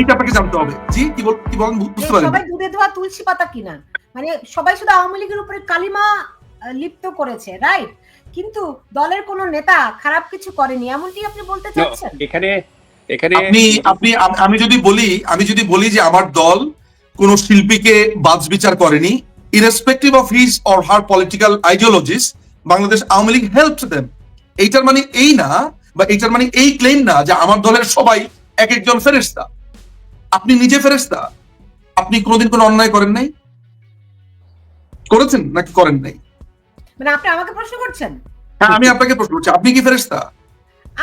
এটা আপনাকে জানতে হবে। জি কি বল কি বলেন? বুঝতে পারেন। সবাই দুধে ধোয়া তুলসী পাতা কিনা? মানে সবাই শুধু আওয়ামী লীগের উপরে কালিমা লিপ্ত করেছে রাইট কিন্তু দলের কোন নেতা খারাপ কিছু করেনি এমনটি আপনি বলতে চাচ্ছেন? এখানে এখানে আপনি আপনি আমি যদি বলি আমি যদি বলি যে আমার দল কোন শিল্পীকে বাজ বিচার করেনি irrespective of his or her political ideologies Bangladesh Awami League help then এইটার মানে এই না বা এইটার মানে এই ক্লেম না যে আমার দলের সবাই এক একজন ফেরেস্তা আপনি নিজে ফেরেস্তা আপনি কোনোদিন কোনো অন্যায় করেন নাই? করেছেন নাকি করেন নাই? মানে আপনি আমাকে প্রশ্ন করছেন? হ্যাঁ আমি আপনাকে প্রশ্ন করছি। আপনি কি ফেরেস্তা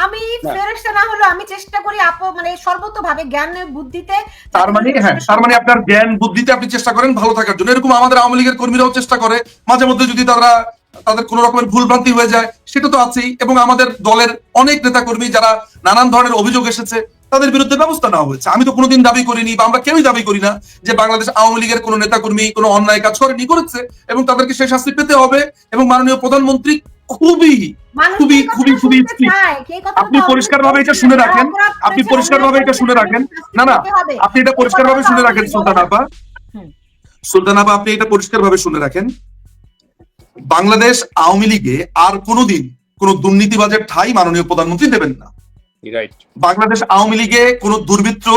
আমি ফেরেশতা না হলো আমি চেষ্টা করি আপ মানে সর্বতভাবে জ্ঞান বুদ্ধিতে তার মানে হ্যাঁ তার মানে আপনার জ্ঞান বুদ্ধিতে আপনি চেষ্টা করেন ভালো থাকার জন্য। এরকম আমাদের আওয়ামী লীগের কর্মীরাও চেষ্টা করে। মাঝে মধ্যে যদি তারা তাদের কোন রকমের ভুল ভ্রান্তি হয়ে যায় সেটা তো আছেই। এবং আমাদের দলের অনেক নেতা কর্মী যারা নানান ধরনের অভিযোগ এসেছে তাদের বিরুদ্ধে ব্যবস্থা নেওয়া হয়েছে। আমি তো কোনোদিন দাবি করিনি বা আমরা কেউই দাবি করি না যে বাংলাদেশ আওয়ামী লীগের কোনো নেতা কর্মী কোনো অন্যায় কাজ করেনি করেছে এবং তাদেরকে সেই শাস্তি পেতে হবে এবং মাননীয় প্রধানমন্ত্রী খুবই খুবই, খুবই, খুবই আপনি তো পরিষ্কারভাবে এটা শুনে রাখেন। আপনি পরিষ্কারভাবে এটা শুনে রাখেন। না, না, আপনি এটা পরিষ্কার ভাবে শুনে রাখেন সুলতান আপা। সুলতান আপা আপনি এটা পরিষ্কার ভাবে শুনে রাখেন। বাংলাদেশ আওয়ামী লীগে আর কোনোদিন কোন দুর্নীতিবাজের ঠাই মাননীয় প্রধানমন্ত্রী দেবেন না। বাংলাদেশ আওয়ামী লীগে কোনো দুর্বৃত্ত,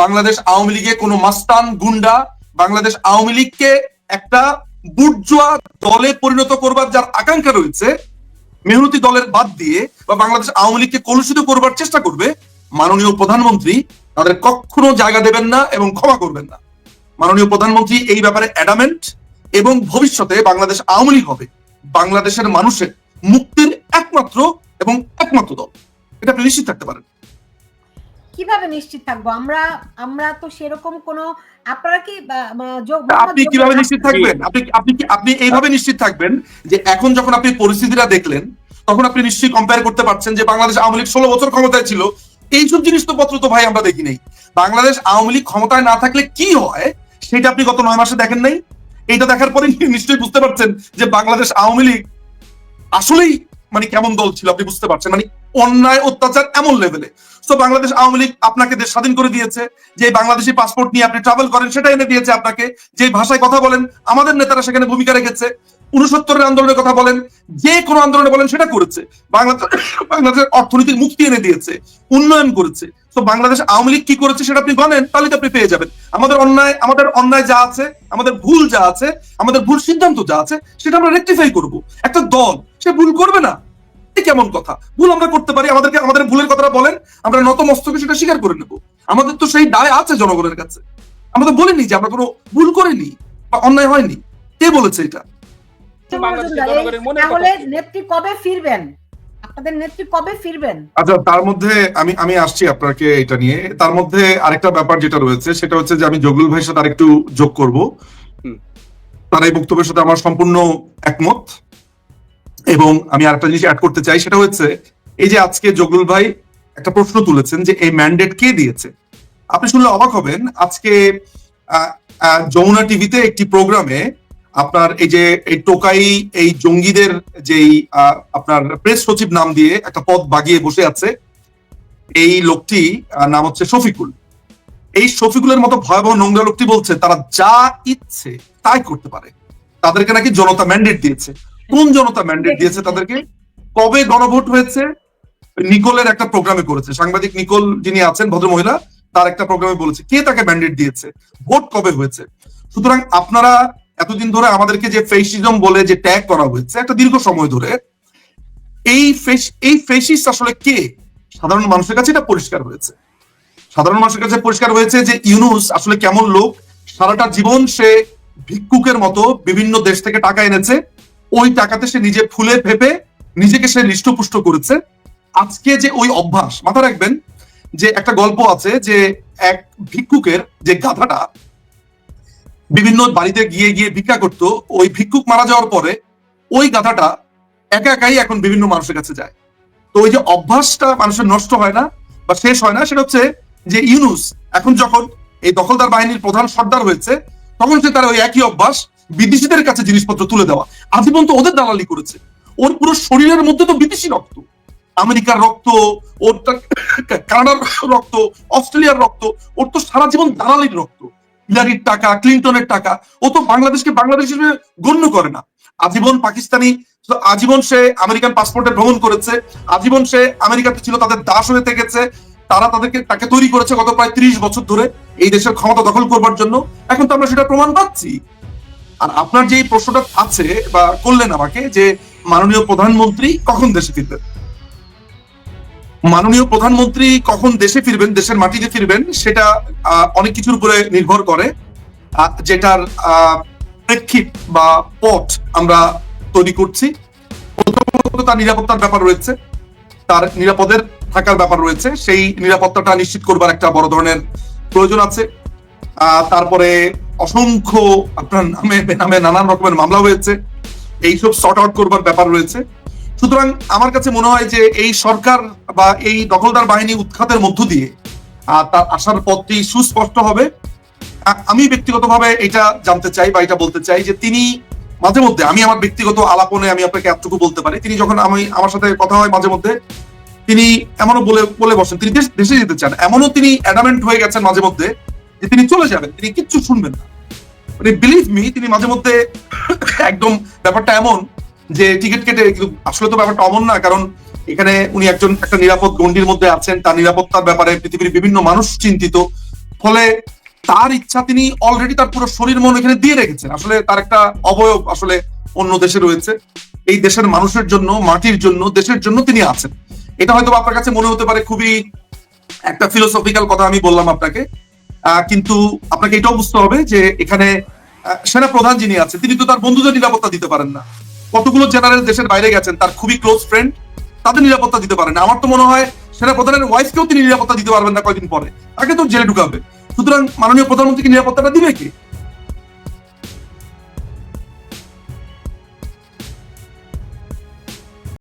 বাংলাদেশ আওয়ামী লীগে কোনো মাস্তান গুন্ডা, বাংলাদেশ আওয়ামী লীগকে একটা বুর্জোয়া দলে পরিণত করবার যার আকাঙ্ক্ষা রয়েছে, মেহনতি দলের বাদ দিয়ে বা বাংলাদেশ আওয়ামী লীগকে কলুষিত করবার চেষ্টা করবে, মাননীয় প্রধানমন্ত্রী তাদের কখনো জায়গা দেবেন না এবং ক্ষমা করবেন না। মাননীয় প্রধানমন্ত্রী এই ব্যাপারে অ্যাডামেন্ট এবং ভবিষ্যতে বাংলাদেশ আওয়ামী লীগ হবে। বাংলাদেশের মানুষের মুক্তির একমাত্র এবং একমাত্র দল। এটা আপনি নিশ্চিত থাকতে পারেন। কীভাবে নিশ্চিত থাকব? আমরা আমরা তো সেরকম কোন আপনারা কি আপনি কীভাবে নিশ্চিত থাকবেন? আপনি আপনি কি- আপনি এইভাবে নিশ্চিত থাকবেন যে এখন যখন আপনি পরিস্থিতিটা দেখলেন তখন আপনি নিশ্চয়ই কম্পেয়ার করতে পারছেন যে বাংলাদেশ আওয়ামী লীগ ষোলো বছর ক্ষমতায় ছিল। এইসব জিনিস তো পত্র তো ভাই আমরা দেখি নাই। বাংলাদেশ আওয়ামী লীগ ক্ষমতায় না থাকলে কি হয় সেটা আপনি গত নয় মাসে দেখেন নাই। এইটা দেখার পরে নিশ্চয়ই বুঝতে পারছেন যে বাংলাদেশ আওয়ামী লীগ আসলেই মানে কেমন দল ছিল আপনি বুঝতে পারছেন। মানে অন্যায় অত্যাচার এমন লেভেলে তো বাংলাদেশ আওয়ামী লীগ আপনাকে দেশ স্বাধীন করে দিয়েছে, যে বাংলাদেশি পাসপোর্ট নিয়ে আপনি ট্রাভেল করেন সেটা এনে দিয়েছে আপনাকে, যে ভাষায় কথা বলেন, আমাদের নেতারা সেখানে ভূমিকা রেখেছে উনসত্তরের আন্দোলনের কথা বলেন, যে কোনো আন্দোলনে বলেন, সেটা করেছে। বাংলাদেশ, বাংলাদেশের অর্থনৈতিক মুক্তি এনে দিয়েছে, উন্নয়ন করেছে। তো বাংলাদেশ আওয়ামী লীগ কি করেছে সেটা আপনি গণেন তাহলে তো আপনি পেয়ে যাবেন। আমাদের অন্যায় আমাদের অন্যায় যা আছে, আমাদের ভুল যা আছে, আমাদের ভুল সিদ্ধান্ত যা আছে, সেটা আমরা রেকটিফাই করব। একটা দল, সে ভুল করবে না। কেমন কথা? ভুল আমরা করতে পারি আমাদেরকে আমাদের ভুলের কথাটা বলেন আমরা নত মস্তকে সেটা স্বীকার করে নেব। আমাদের তো সেই দায় আছে জনগণের কাছে। আমরা তো বলিনি যে আমরা কোনো ভুল করিনি বা অন্যায় হয়নি। কে বলেছে এটা? তাহলে নেত্রী কবে ফিরবেন? আপনাদের নেত্রী কবে ফিরবেন? আচ্ছা তার মধ্যে আমি আমি আসছি আপনাকে এটা নিয়ে। তার মধ্যে আরেকটা ব্যাপার যেটা রয়েছে সেটা হচ্ছে যে আমি জগুল ভাইয়ের সাথে আরেকটু যোগ করব। তার এই বক্তব্যের সাথে আমার সম্পূর্ণ একমত। এবং আমি আরেকটা জিনিস অ্যাড করতে চাই, সেটা হচ্ছে এই যে আজকে জগুল ভাই একটা প্রশ্ন তুলেছেন যে এই ম্যান্ডেট কে দিয়েছে? আপনি শুনলে অবাক হবেন, আজকে যমুনা টিভিতে একটি প্রোগ্রামে আপনার এই যে এই টোকাই, এই জঙ্গিদের যেই আপনার প্রেস সচিব নাম দিয়ে একটা পদ বাগিয়ে বসে আছে, এই লোকটি নাম হচ্ছে শফিকুল। এই শফিকুলের মতো ভয়াবহ নোংরা লোকটি বলছে, তারা যা ইচ্ছে তাই করতে পারে। তাদেরকে নাকি জনতা ম্যান্ডেট দিয়েছে। কোন জনতা ম্যান্ডেট দিয়েছে তাদেরকে? কবে গণভোট হয়েছে? নিকোলের একটা প্রোগ্রামে করেছে। সাংবাদিক নিকোল যিনি আছেন ভদ্র মহিলা তার একটা প্রোগ্রামে বলেছে। কে তাকে ম্যান্ডেট দিয়েছে? ভোট কবে হয়েছে? সুতরাং আপনারা এতদিন ধরে আমাদেরকে যে ফেসিজম বলে যে ট্যাগ করা হয়েছে একটা দীর্ঘ সময় ধরে এই ফেস এই ফেসিস আসলে কে? সাধারণ মানুষের কাছে এটা পরিষ্কার হয়েছে। সাধারণ মানুষের কাছে পরিষ্কার হয়েছে যে ইউনুস আসলে কেমন লোক? সারাটা জীবন সে ভিক্ষুকের মতো বিভিন্ন দেশ থেকে টাকা এনেছে। ওই টাকাতে সে নিজে ফুলে ফেপে নিজেকে সে হৃষ্টপুষ্ট করেছে। আজকে যে ওই অভ্যাস মাথা রাখবেন যে একটা গল্প আছে যে এক ভিক্ষুকের যে গাধাটা বিভিন্ন বাড়িতে গিয়ে গিয়ে ভিক্ষা করত, ওই ভিক্ষুক মারা যাওয়ার পরে ওই গাধাটা একা একাই এখন বিভিন্ন মানুষের কাছে যায়। তো ওই যে অভ্যাসটা মানুষের নষ্ট হয় না বা শেষ হয় না, সেটা হচ্ছে যে ইউনুস এখন যখন এই দখলদার বাহিনীর প্রধান সর্দার হয়েছে, তখন সে তার ওই একই অভ্যাস বিদেশিদের কাছে জিনিসপত্র তুলে দেওয়া। আজীবন তো ওদের দালালি করেছে। ওর পুরো শরীরের মধ্যে তো বিদেশি রক্ত। আমেরিকার রক্ত, ওর কানাডার রক্ত, অস্ট্রেলিয়ার রক্ত, ওর তো সারা জীবন দালালির রক্ত। হিলারির টাকা, ক্লিন্টনের টাকা, ও তো বাংলাদেশকে বাংলাদেশ হিসেবে গণ্য করে না। আজীবন পাকিস্তানি, আজীবন সে আমেরিকান পাসপোর্টে ভ্রমণ করেছে। আজীবন সে আমেরিকাতে ছিল, তাদের দাস হয়ে থেকেছে। তারা তাদেরকে, তাকে তৈরি করেছে গত প্রায় ত্রিশ বছর ধরে। এই দেশের ক্ষমতা দখল করবার জন্য। এখন তো আমরা সেটা প্রমাণ পাচ্ছি। আর আপনার যে প্রশ্নটা আছে বা করলেন আমাকে যে মাননীয় প্রধানমন্ত্রী কখন দেশে ফিরবেন? মাননীয় প্রধানমন্ত্রী কখন দেশে ফিরবেন, দেশের মাটিতে ফিরবেন, সেটা অনেক কিছুর উপরে নির্ভর করে। যেটার প্রেক্ষিত বা পথ আমরা তৈরি করছি। তার নিরাপত্তার ব্যাপার রয়েছে। তার নিরাপদের থাকার ব্যাপার রয়েছে। সেই নিরাপত্তাটা নিশ্চিত করবার একটা বড় ধরনের প্রয়োজন আছে। তারপরে অসংখ্য আপনার নামে বেনামে নানান রকমের মামলা হয়েছে। এইসব শর্ট আউট করবার ব্যাপার রয়েছে। সুতরাং আমার কাছে মনে হয় যে এই সরকার বা এই দখলদার বাহিনী উৎখাতের মধ্য দিয়ে তার আসার পথটি সুস্পষ্ট হবে। আমি ব্যক্তিগতভাবে এটা জানতে চাই বা এটা বলতে চাই যে তিনি মাঝে মধ্যে, আমি আমার ব্যক্তিগত আলাপনে আমি আপনাকে এতটুকু বলতে পারি, তিনি যখন আমি আমার সাথে কথা হয় মাঝে মধ্যে, তিনি এমনও বলে বলে বসেন, তিনি দেশে যেতে চান। এমনও তিনি অ্যাডামেন্ট হয়ে গেছেন মাঝে মধ্যে যে তিনি চলে যাবেন, তিনি কিচ্ছু শুনবেন না। মানে বিলিভ মি তিনি মাঝে মধ্যে একদম ব্যাপারটা এমন যে টিকিট কেটে, কিন্তু আসলে তো ব্যাপারটা অমন না, কারণ এখানে উনি একজন, একটা নিরাপদ গণ্ডির মধ্যে আছেন, তার নিরাপত্তার ব্যাপারে পৃথিবীর বিভিন্ন মানুষ চিন্তিত। ফলে তার ইচ্ছা তিনি অলরেডি তার পুরো শরীর, মন এখানে দিয়ে রেখেছেন। আসলে তার একটা অবয়ব আসলে অন্য দেশে রয়েছে। এই দেশের মানুষের জন্য, মাটির জন্য, দেশের জন্য তিনি আছেন। এটা হয়তো আপনার কাছে মনে হতে পারে খুবই একটা ফিলোসফিক্যাল কথা আমি বললাম আপনাকে। কিন্তু আপনাকে এটাও বুঝতে হবে যে এখানে সেনা প্রধান যিনি আছেন, তিনি তো তার বন্ধুদের নিরাপত্তা দিতে পারেন না। কতগুলো জেনারেল দেশের বাইরে গেছেন, তার খুবই ক্লোজ ফ্রেন্ড তাদের নিরাপত্তা দিতে পারেন আমার তো মনে হয় সেনা প্রধানের ওয়াইফকেও তিনি নিরাপত্তা দিতে পারবেন না কয়দিন পরে। তাকে তো জেলে ঢুকাবে। সুতরাং মাননীয় প্রধানমন্ত্রীকে নিরাপত্তাটা দিবে কি?